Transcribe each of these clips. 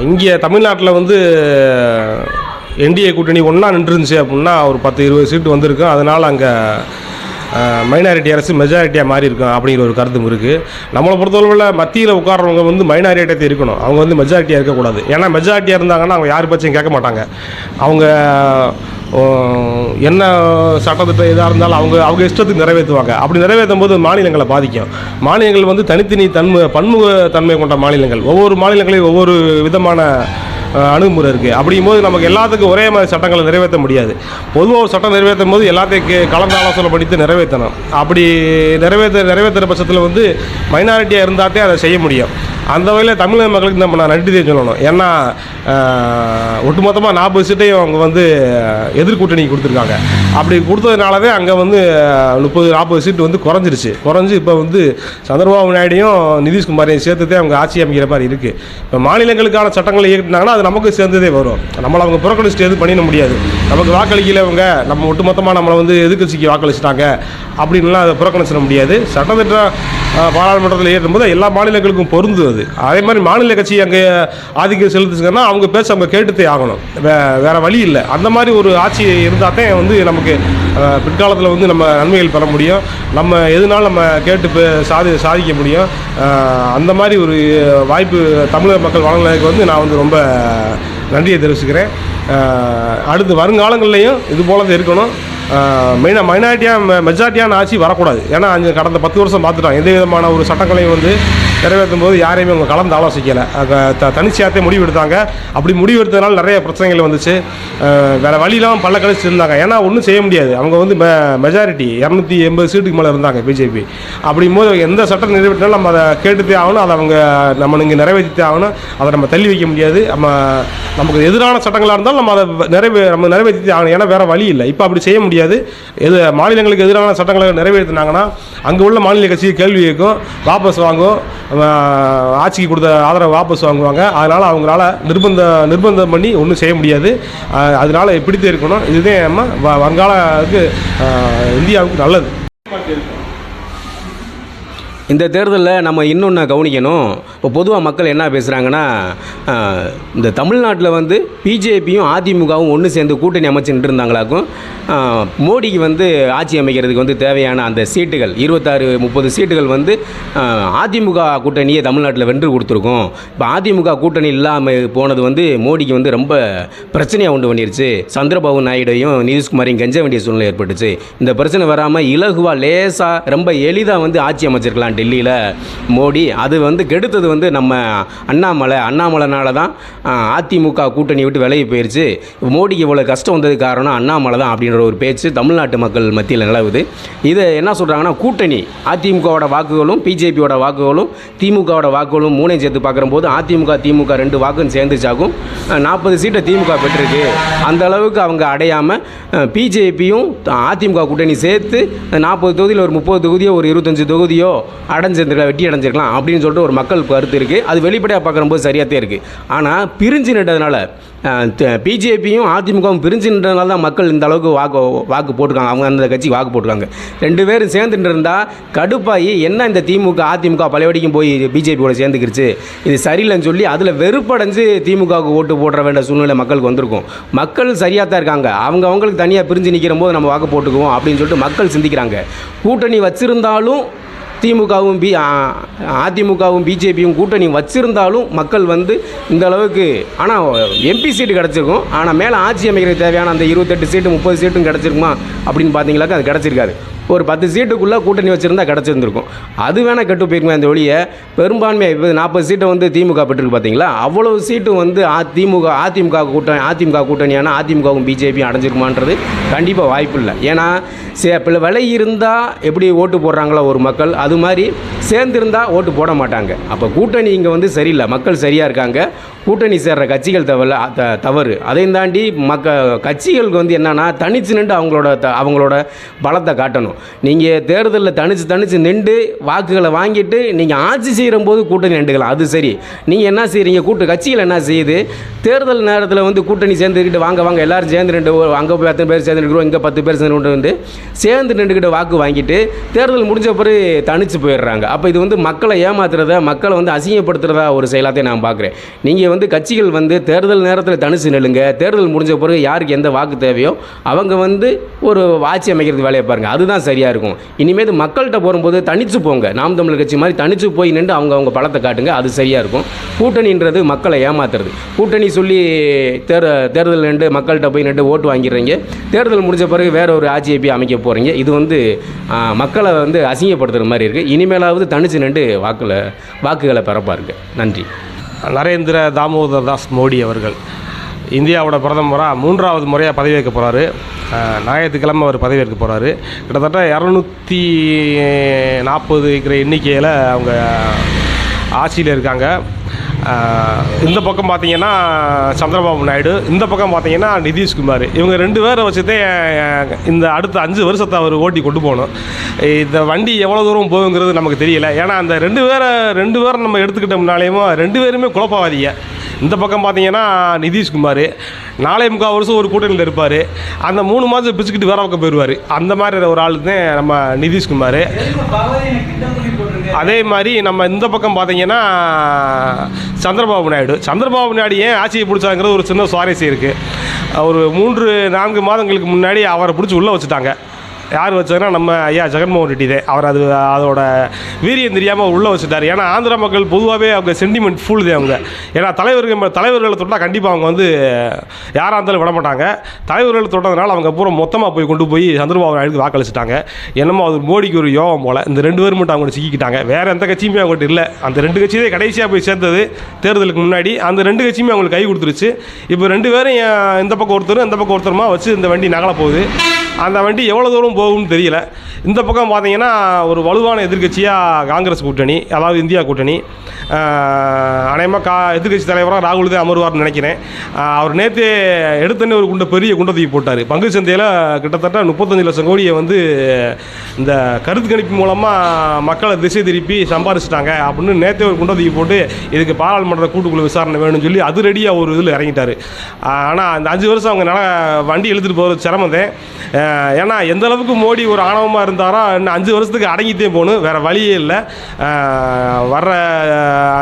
இங்கே தமிழ்நாட்டில் வந்து என்டிஏ கூட்டணி ஒன்றா நின்றுருந்துச்சு அப்படின்னா ஒரு பத்து இருபது சீட்டு வந்திருக்கும் அதனால் அங்கே மைனாரிட்டி அரசு மெஜாரிட்டியாக மாறி இருக்கும் அப்படிங்கிற ஒரு கருத்தும் இருக்குது நம்மளை பொறுத்தளவில் மத்தியில் உட்கார்றவங்க வந்து மைனாரிட்டியாக இருக்கணும் அவங்க வந்து மெஜாரிட்டியாக இருக்கக்கூடாது. ஏன்னா மெஜாரிட்டியாக இருந்தாங்கன்னா அவங்க யார் பட்சம் கேட்க மாட்டாங்க. அவங்க என்ன சட்டத்திட்டம் எதாக இருந்தாலும் அவங்க அவங்க இஷ்டத்துக்கு நிறைவேற்றுவாங்க. அப்படி நிறைவேற்றும் போது மாநிலங்களை பாதிக்கும். மாநிலங்கள் வந்து தனித்தனி தன்மை பன்முக தன்மை கொண்ட மாநிலங்கள். ஒவ்வொரு மாநிலங்களையும் ஒவ்வொரு விதமான அணுகுமுறை இருக்குது அப்படிங்கும்போது நமக்கு எல்லாத்துக்கும் ஒரே மாதிரி சட்டங்களை நிறைவேற்ற முடியாது. பொதுவாக ஒரு சட்டம் நிறைவேற்றும் போது எல்லாத்தையும் கலந்து ஆலோசனை படித்து நிறைவேற்றணும். அப்படி நிறைவேற்ற நிறைவேற்றுற பட்சத்தில் வந்து மைனாரிட்டியாக இருந்தாத்தே அதை செய்ய முடியும். அந்த வகையில் தமிழக மக்களுக்கு நம்ம நான் நன்றி சொல்லணும். ஏன்னா ஒட்டுமொத்தமாக நாற்பது சீட்டையும் அவங்க வந்து எதிர்கூட்டணி கொடுத்துருக்காங்க. அப்படி கொடுத்ததுனாலவே அங்கே வந்து முப்பது நாற்பது சீட்டு வந்து குறைஞ்சிருச்சு. குறைஞ்சி இப்போ வந்து சந்திரபாபு நாயுடையும் நிதிஷ்குமாரையும் சேர்த்துதே அவங்க ஆட்சி அமைக்கிற மாதிரி இருக்குது இப்போ மாநிலங்களுக்கான சட்டங்களை இயக்கினாங்கன்னா அது நமக்கு சேர்ந்ததே வரும். நம்மளை அவங்க புறக்கணிச்சுட்டு எதுவும் பண்ணிட முடியாது. நமக்கு வாக்களிக்கலவங்க நம்ம ஒட்டுமொத்தமாக நம்மளை வந்து எதிர்கட்சிக்கு வாக்களிச்சிட்டாங்க அப்படின்லாம் அதை புறக்கணிச்சிட முடியாது. சட்டத்திட்டம் பாராளுமன்றத்தில் ஏற்றும் போது எல்லா மாநிலங்களுக்கும் பொருந்துது அது அதே மாதிரி மாநில கட்சி அங்கே ஆதிக்கம் செலுத்துச்சுங்கன்னா அவங்க பேச அவங்க கேட்டுத்தே ஆகணும். வே வேற வழி இல்லை. அந்த மாதிரி ஒரு ஆட்சி இருந்தால் தான் வந்து நமக்கு பிற்காலத்தில் வந்து நம்ம நன்மைகள் பெற முடியும். நம்ம எதுனாலும் நம்ம கேட்டு இப்போ சாதி சாதிக்க முடியும். அந்த மாதிரி ஒரு வாய்ப்பு தமிழக மக்கள் வழங்கினதுக்கு வந்து நான் வந்து ரொம்ப நன்றியை தெரிவிச்சுக்கிறேன். அடுத்து வருங்காலங்கள்லையும் இது போல தான் இருக்கணும். மெயினாக மைனாரிட்டியாக மெஜாரிட்டியான ஆட்சி வரக்கூடாது. ஏன்னா அஞ்சு கடந்த பத்து வருஷம் பார்த்துட்டோம். எந்த விதமான ஒரு சட்டங்களையும் வந்து நிறைவேற்றும் போது யாரையுமே அவங்க கலந்து ஆலோசிக்கலை. த தனிச்சியாகத்தே முடிவு எடுத்தாங்க. அப்படி முடிவு எடுத்ததுனால நிறைய பிரச்சனைகள் வந்துச்சு. வேறு வேற பல்ல கழிச்சு இருந்தாங்க. ஏன்னா ஒன்றும் செய்ய முடியாது. அவங்க அவங்க வந்து மெஜாரிட்டி இரநூத்தி எண்பது சீட்டுக்கு மேலே இருந்தாங்க பிஜேபி அப்படிங்கும் போது எந்த சட்டம் நிறைவேற்றினாலும் நம்ம அதை கேட்டுத்தே ஆகணும் அதை அவங்க நம்ம இங்கே நிறைவேற்றித்தே ஆகணும் அதை நம்ம தள்ளி வைக்க முடியாது. நம்ம நமக்கு எதிரான சட்டங்களாக இருந்தாலும் நம்ம அதை நிறைவே நம்ம நிறைவேற்றி ஆகணும். ஏன்னா வேறு வழி இல்லை. இப்போ அப்படி செய்ய முடியாது. எது மாநிலங்களுக்கு எதிரான சட்டங்களை நிறைவேற்றினாங்கன்னா அங்கே உள்ள மாநில கட்சி கேள்வி கேட்கும் வாபஸ் வாங்கும் ஆட்சிக்கு கொடுத்த ஆதரவை வாபஸ் வாங்குவாங்க. அதனால் அவங்களால நிர்பந்த நிர்பந்தம் பண்ணி ஒன்றும் செய்ய முடியாது. அதனால் பிடித்து இருக்கணும். இதுதான் நம்ம வ- வருங்காலத்துக்கு இந்தியாவுக்கு நல்லது. இந்த தேர்தலில் நம்ம இன்னொன்று கவனிக்கணும். இப்போ பொதுவாக மக்கள் என்ன பேசுகிறாங்கன்னா இந்த தமிழ்நாட்டில் வந்து பிஜேபியும் அதிமுகவும் ஒன்று சேர்ந்து கூட்டணி அமைச்சுட்டு இருந்தாங்களாக்கும் மோடிக்கு வந்து ஆட்சி அமைக்கிறதுக்கு வந்து தேவையான அந்த சீட்டுகள் இருபத்தாறு முப்பது சீட்டுகள் வந்து அதிமுக கூட்டணியை தமிழ்நாட்டில் வென்று கொடுத்துருக்கோம். இப்போ அதிமுக கூட்டணி இல்லாமல் போனது வந்து மோடிக்கு வந்து ரொம்ப பிரச்சனையாக உண்டு பண்ணிருச்சு. சந்திரபாபு நாயுடையும் நிதிஷ்குமாரையும் கெஞ்ச வேண்டிய சூழ்நிலை ஏற்பட்டுச்சு. இந்த பிரச்சனை வராமல் இலகுவா லேசாக ரொம்ப எளிதாக வந்து ஆட்சி அமைச்சிருக்கலான்ட்டு டெல்லியில் மோடி அது வந்து கெடுத்தது வந்து நம்ம அண்ணாமலை. அண்ணாமலைனால தான் அதிமுக கூட்டணி விட்டு விலகி போயிடுச்சு மோடிக்கு இவ்வளோ கஷ்டம் வந்ததுக்கு காரணம் அண்ணாமலை தான் அப்படின்ற ஒரு பேச்சு தமிழ்நாட்டு மக்கள் மத்தியில் நிலவுது. இதை என்ன சொல்கிறாங்கன்னா கூட்டணி அதிமுகவோட வாக்குகளும் பிஜேபியோட வாக்குகளும் திமுகவோட வாக்குகளும் மூணையும் சேர்த்து பார்க்கும்போது அதிமுக திமுக ரெண்டு வாக்கும் சேர்ந்துச்சாகும். நாற்பது சீட்டை திமுக பெற்றிருக்கு. அந்த அளவுக்கு அவங்க அடையாமல் பிஜேபியும் அதிமுக கூட்டணி சேர்த்து நாற்பது தொகுதியில் ஒரு முப்பது தொகுதியோ ஒரு இருபத்தஞ்சு தொகுதியோ அடைஞ்சிருந்துருக்கலாம் வெட்டி அடைஞ்சிருக்கலாம் அப்படின்னு சொல்லிட்டு ஒரு மக்கள் கருத்து இருக்குது அது வெளிப்படையாக பார்க்குறம்போது சரியாகத்தே இருக்குது ஆனால் பிரிஞ்சு நின்றதுனால பிஜேபியும் அதிமுகவும் பிரிஞ்சு நின்றதுனால தான் மக்கள் இந்த அளவுக்கு வாக்கு வாக்கு போட்டிருக்காங்க. அவங்க அந்த கட்சிக்கு வாக்கு போட்டிருக்காங்க. ரெண்டு பேரும் சேர்ந்துட்டு இருந்தால் கடுப்பாகி என்ன இந்த திமுக அதிமுக பழையபடிக்கும் போய் பிஜேபியோட சேர்ந்துக்கிருச்சு? இது சரியில்லைன்னு சொல்லி அதில் வெறுப்படைஞ்சு திமுகவுக்கு ஓட்டு போடுற வேண்டிய சூழ்நிலை மக்களுக்கு வந்திருக்கும். மக்கள் சரியாக தான் இருக்காங்க. அவங்க அவங்களுக்கு தனியாக பிரிஞ்சு நிற்கிற போது நம்ம வாக்கு போட்டுக்குவோம் அப்படின்னு சொல்லிட்டு மக்கள் சிந்திக்கிறாங்க. கூட்டணி வச்சுருந்தாலும் திமுகவும் பி அதிமுகவும் பிஜேபியும் கூட்டணி வச்சிருந்தாலும் மக்கள் வந்து இந்த அளவுக்கு ஆனால் எம்பி சீட்டு கிடச்சிருக்கும். ஆனால் மேலே ஆட்சி அமைக்கிறதுக்கு தேவையான அந்த இருபத்தெட்டு சீட்டு முப்பது சீட்டும் கிடச்சிருக்குமா அப்படின்னு பார்த்தீங்களாக்கா அது கிடச்சிருக்காது. ஒரு பத்து சீட்டுக்குள்ளே கூட்டணி வச்சுருந்தா கிடச்சிருந்துருக்கும். அது வேணால் கெட்டு போயிருக்குமே அந்த ஒழிய பெரும்பான்மை இப்போ நாற்பது சீட்டை வந்து திமுக பெற்றிருக்கு பார்த்தீங்களா அவ்வளோ சீட்டும் வந்து அ- திமுக அதிமுக கூட்டணி அதிமுக கூட்டணியான அதிமுகவும் பிஜேபியும் அடைஞ்சிருக்குமான்றது கண்டிப்பாக வாய்ப்பு இல்லை. ஏன்னா சே பிள்ளை விலை இருந்தால் எப்படி ஓட்டு போடுறாங்களோ ஒரு மக்கள் அது மாதிரி சேர்ந்திருந்தா ஓட்டு போட மாட்டாங்க. அப்போ கூட்டணி இங்கே வந்து சரியில்லை. மக்கள் சரியாக இருக்காங்க. கூட்டணி சேர்ற கட்சிகள் தவறு த- தவறு. அதையும் தாண்டி மக்க கட்சிகளுக்கு வந்து என்னென்னா தனிச்சு நின்று அவங்களோட த- அவங்களோட பலத்தை காட்டணும். நீங்கள் தேர்தலில் தனித்து தனிச்சு நின்று வாக்குகளை வாங்கிட்டு நீங்கள் ஆட்சி செய்கிற போது கூட்டணி நின்றுக்கலாம். அது சரி. நீங்கள் என்ன செய்கிறீங்க கூட்டு கட்சிகள் என்ன செய்யுது? தேர்தல் நேரத்தில் வந்து கூட்டணி சேர்ந்துக்கிட்டு வாங்க வாங்க எல்லோரும் சேர்ந்து நின்று அங்கே போய் பத்து பேர் சேர்ந்து நிற்கிறோம் இங்கே பத்து பேர் சேர்ந்து நின்று வந்து சேர்ந்து நின்றுக்கிட்டு வாக்கு வாங்கிட்டு தேர்தல் முடிஞ்ச பிறகு தனித்து போயிடுறாங்க. அப்போ இது வந்து மக்களை ஏமாத்துறதா மக்களை வந்து அசிங்கப்படுத்துகிறதா ஒரு செயலாத்தையும் நான் பார்க்குறேன் நீங்கள் வந்து கட்சிகள் வந்து தேர்தல் நேரத்தில் தனிச்சு நெல்லுங்க. தேர்தல் முடிஞ்ச பிறகு யாருக்கு எந்த வாக்கு தேவையோ அவங்க வந்து ஒரு ஆட்சி அமைக்கிறது வேலையை பாருங்கள் அதுதான் சரியாக இருக்கும். இனிமேல் மக்கள்கிட்ட போகும்போது தனிச்சு போங்க. நாம் தமிழர் கட்சி மாதிரி தனிச்சு போய் நின்று அவங்க அவங்க பலத்தை காட்டுங்க. அது சரியாக இருக்கும். கூட்டணின்றது மக்களை ஏமாத்துறது. கூட்டணி சொல்லி தேர் தேர்தல் நின்று மக்கள்கிட்ட போய் நின்று ஓட்டு வாங்கிடுறீங்க. தேர்தல் முடிஞ்ச பிறகு வேற ஒரு ஆட்சியை போய் அமைக்க போகிறீங்க இது வந்து மக்களை வந்து அசிங்கப்படுத்துகிற மாதிரி இருக்குது இனிமேலாவது தனிச்சு நின்று வாக்கில் வாக்குகளை பரப்பாருங்க நன்றி. நரேந்திர தாமோதர் தாஸ் மோடி அவர்கள் இந்தியாவோட பிரதமராக மூன்றாவது முறையாக பதவியேற்க போகிறாரு ஞாயிற்றுக்கிழமை அவர் பதவியேற்க போகிறாரு கிட்டத்தட்ட இரநூத்தி நாற்பது இருக்கிற எண்ணிக்கையில் அவங்க ஆட்சியில் இருக்காங்க. இந்த பக்கம் பார்த்தீங்கன்னா சந்திரபாபு நாயுடு இந்த பக்கம் பார்த்தீங்கன்னா நிதிஷ்குமார் இவங்க ரெண்டு பேரை வச்சுதே இந்த அடுத்த அஞ்சு வருஷத்தை அவர் ஓட்டி கொண்டு போகணும். இந்த வண்டி எவ்வளோ தூரம் போகுங்கிறது நமக்கு தெரியல. ஏன்னா அந்த ரெண்டு பேரை ரெண்டு பேரை நம்ம எடுத்துக்கிட்டோம்னாலேயும் ரெண்டு பேருமே குழப்பவாதிங்க. இந்த பக்கம் பார்த்தீங்கன்னா நிதிஷ்குமார் நாலே முக்கால் வருஷம் ஒரு கூட்டணியில் இருப்பார். அந்த மூணு மாதம் பிச்சுக்கிட்டு வேற பக்கம் போயிடுவார் அந்த மாதிரி ஒரு ஆள் தான் நம்ம நிதிஷ்குமார் அதே மாதிரி நம்ம இந்த பக்கம் பார்த்தீங்கன்னா சந்திரபாபு நாயுடு. சந்திரபாபு நாயுடு ஏன் ஆட்சியை பிடிச்சாங்கிறது ஒரு சின்ன சுவாரஸ்யம் இருக்குது ஒரு மூன்று நான்கு மாதங்களுக்கு முன்னாடி அவரை பிடிச்சி உள்ளே வச்சுட்டாங்க. யார் வச்சதுன்னா நம்ம ஐயா ஜெகன்மோகன் ரெட்டி தான். அவர் அது அதோட வீரியம் தெரியாமல் உள்ளே வச்சுட்டார். ஏன்னா ஆந்திரா மக்கள் பொதுவாகவே அவங்க சென்டிமெண்ட் ஃபுல் தான் அவங்க. ஏன்னா தலைவர்கள் தலைவர்களை தொட்டால் கண்டிப்பாக அவங்க வந்து யாராக இருந்தாலும் விட மாட்டாங்க. தலைவர்கள் தொட்டதுனால அவங்க பூரா மொத்தமாக போய் கொண்டு போய் சந்திரபாபு நாயுடுக்கு வாக்களிச்சிட்டாங்க. என்னமோ அது மோடிக்கு ஒரு யோகம் போல். இந்த ரெண்டு பேரும் மட்டும் அவங்க சிக்கிக்கிட்டாங்க. வேறு எந்த கட்சியுமே அவங்ககிட்ட இல்லை. அந்த ரெண்டு கட்சியே கடைசியாக போய் சேர்ந்தது தேர்தலுக்கு முன்னாடி. அந்த ரெண்டு கட்சியுமே அவங்களுக்கு கை கொடுத்துருச்சு. இப்போ ரெண்டு பேரும் இந்த பக்கம் ஒருத்தரும் இந்த பக்கம் ஒருத்தருமா வச்சு இந்த வண்டி நகல போகுது. அந்த வண்டி எவ்வளோ தூரம் போகும்னு தெரியல. இந்த பக்கம் பார்த்தீங்கன்னா ஒரு வலுவான எதிர்க்கட்சியாக காங்கிரஸ் கூட்டணி அதாவது இந்தியா கூட்டணி. அநேகமாக கா எதிர்கட்சி தலைவராக ராகுல் தான் அமர்வார்னு நினைக்கிறேன். அவர் நேற்று எடுத்தனே ஒரு குண்டை பெரிய குண்டை தூக்கி போட்டார். பங்கு சந்தையில் கிட்டத்தட்ட முப்பத்தஞ்சு லட்சம் கோடியை வந்து இந்த கருத்து கணிப்பு மூலமாக மக்களை திசை திருப்பி சம்பாரிச்சிட்டாங்க அப்படின்னு நேற்றே ஒரு குண்டை தூக்கி போட்டு இதுக்கு பாராளுமன்ற கூட்டுக்குழு விசாரணை வேணும்னு சொல்லி அது ரெடியாக ஒரு இதில் இறங்கிட்டார். ஆனால் அந்த அஞ்சு வருஷம் அவங்க நல்லா வண்டி எழுத்துட்டு போகிறது சிரமம் தான். ஏன்னா எந்த அளவுக்கு மோடி ஒரு ஆணவமாக இருந்தாரோ இன்னும் அஞ்சு வருஷத்துக்கு அடங்கிட்டே போகணும். வேறு வழியே இல்லை. வர்ற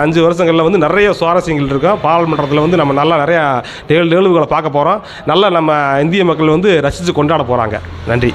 அஞ்சு வருஷங்களில் வந்து நிறைய சுவாரஸ்யங்கள் இருக்கும் பாராளுமன்றத்தில் வந்து நம்ம நல்லா நிறையா நிகழ் நிகழ்வுகளை பார்க்க போகிறோம் நல்லா நம்ம இந்திய மக்கள் வந்து ரசித்து கொண்டாட போகிறாங்க நன்றி.